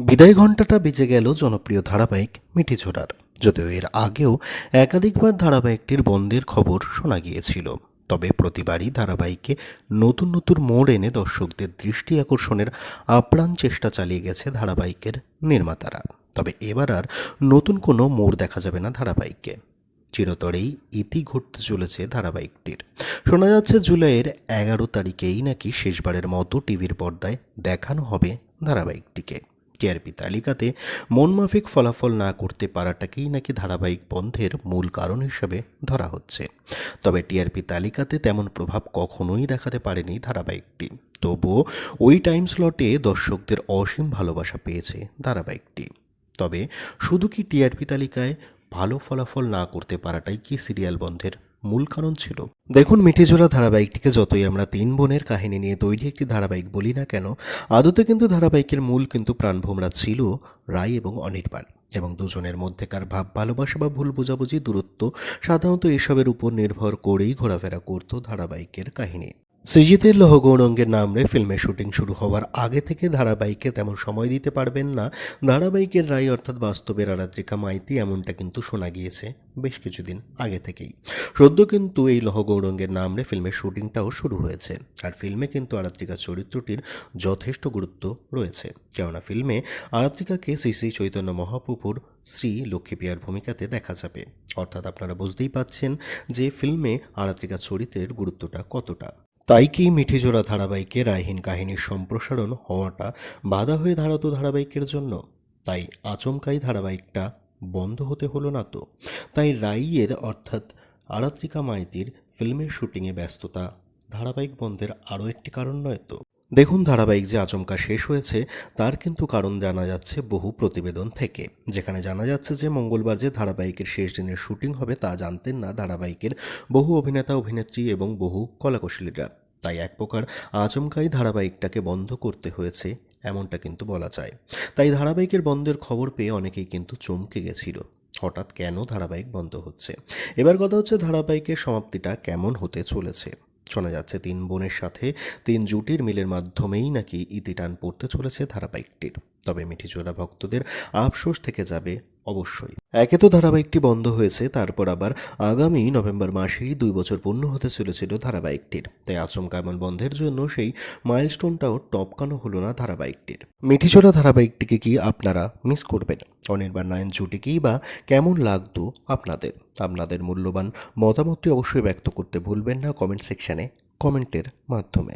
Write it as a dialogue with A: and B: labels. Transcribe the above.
A: বিদায় ঘণ্টাটা বেজে গেল জনপ্রিয় ধারাবাহিক মিঠিঝোড়ার যদিও এর আগেও একাধিকবার ধারাবাহিকটির বন্ধের খবর শোনা গিয়েছিল। তবে প্রতিবারই ধারাবাহিকে নতুন নতুন মোড় এনে দর্শকদের দৃষ্টি আকর্ষণের আপ্রাণ চেষ্টা চালিয়ে গেছে ধারাবাহিকের নির্মাতারা। তবে এবার আর নতুন কোনো মোড় দেখা যাবে না ধারাবাহিককে। চিরতরেই ইতি ঘটতে চলেছে ধারাবাহিকটির। শোনা যাচ্ছে জুলাইয়ের এগারো তারিখেই নাকি শেষবারের মতো টিভির পর্দায় দেখানো হবে ধারাবাহিকটিকে। টিআরপি তালিকাতে মনমাফিক ফলাফল না করতে পারাটাকেই নাকি ধারাবাহিক বন্ধের মূল কারণ হিসেবে ধরা হচ্ছে। তবে টিআরপি তালিকাতে তেমন প্রভাব কখনোই দেখাতে পারেনি ধারাবাহিকটি। তবুও ওই টাইম স্লটে দর্শকদের অসীম ভালোবাসা পেয়েছে ধারাবাহিকটি। তবে শুধু কি টিআরপি তালিকায় ভালো ফলাফল না করতে পারাটাই কি সিরিয়াল বন্ধের মূল কারণ ছিল। দেখুন মিঠিঝোলা ধারাবাহিকটিকে যতই আমরা তিন বোনের কাহিনী নিয়ে তৈরি একটি ধারাবাহিক বলি না কেন, আদতে কিন্তু ধারাবাহিকের মূল কিন্তু প্রাণভোমরা ছিল রায় এবং অনির্বাণ। এবং দুজনের মধ্যেকার ভাব ভালোবাসা বা ভুল বোঝাবুঝি, দূরত্ব সাধারণত এসবের উপর নির্ভর করেই ঘোরাফেরা করত ধারাবাহিকের কাহিনী। সৃজিতের লৌহ গৌরঙ্গের নামে ফিল্মের শুটিং শুরু হওয়ার আগে থেকে ধারাবাহিকে তেমন সময় দিতে পারবেন না। ধারাবাহিকের রায় অর্থাৎ বাস্তবের আরাত্রিকা মাইতি এমনটা কিন্তু শোনা গিয়েছে বেশ কিছুদিন আগে থেকেই। সদ্য কিন্তু এই লৌহ গৌরঙ্গের নামে ফিল্মের শুটিংটাও শুরু হয়েছে। আর ফিল্মে কিন্তু আরাত্রিকা চরিত্রটির যথেষ্ট গুরুত্ব রয়েছে। কেননা ফিল্মে আরাত্রিকাকে শ্রী শ্রী চৈতন্য মহাপ্রভুর শ্রী লক্ষ্মীপ্রিয়ার ভূমিকাতে দেখা যাবে। অর্থাৎ আপনারা বুঝতেই পাচ্ছেন যে ফিল্মে আরাত্রিকা চরিত্রের গুরুত্বটা কতটা। তাই কি মিঠিজোড়া ধারাবাহিকে রায়হীন কাহিনীর সম্প্রসারণ হওয়াটা বাধা হয়ে দাঁড়াতো ধারাবাহিকের জন্য। তাই আচমকাই ধারাবাহিকটা বন্ধ হতে হলো না তো। তাই রাইয়ের, অর্থাৎ আরাত্রিকা মাইতির ফিল্মের শুটিংয়ে ব্যস্ততা ধারাবাহিক বন্ধের আরও একটি কারণ নয় তো। দেখুন ধারাবাহিক যে আচমকা শেষ হয়েছে, তার কিন্তু কারণ জানা যাচ্ছে বহু প্রতিবেদন থেকে। যেখানে জানা যাচ্ছে যে মঙ্গলবার যে ধারাবাহিকের শেষ দিনের শুটিং হবে তা জানতেন না ধারাবাহিকের বহু অভিনেতা, অভিনেত্রী এবং বহু কলাকুশলীরা। তাই এক প্রকার আচমকাই ধারাবাহিকটাকে বন্ধ করতে হয়েছে, এমনটা কিন্তু বলা যায়। তাই ধারাবাহিকের বন্ধের খবর পেয়ে অনেকেই কিন্তু চমকে গেছিল। হঠাৎ কেন ধারাবাহিক বন্ধ হচ্ছে? এবার কথা হচ্ছে ধারাবাহিকের সমাপ্তিটা কেমন হতে চলেছে? শোনা যাচ্ছে তিন বোনের সাথে তিন জুটির মিলের মাধ্যমেই নাকি ইতিটান পড়তে চলেছে ধারাবাহিকটির। তবে মিঠিচোলা ভক্তদের আফসোস থেকে যাবে অবশ্যই। একে তো ধারাবাহিকটি বন্ধ হয়েছে, তারপর আবার আগামী নভেম্বর মাসেই দুই বছর পূর্ণ হতে চলেছিল ধারাবাহিকটির। তাই আচমকা এমন বন্ধের জন্য সেই মাইলস্টোনটাও টপকানো হলো না ধারাবাহিকটির। মিঠিচোলা ধারাবাহিকটিকে কি আপনারা মিস করবেন? অনির্বাণ নায়ন জুটিকেই বা কেমন লাগতো আপনাদের? আপনাদের মূল্যবান মতামতটি অবশ্যই ব্যক্ত করতে ভুলবেন না কমেন্ট সেকশানে কমেন্টের মাধ্যমে।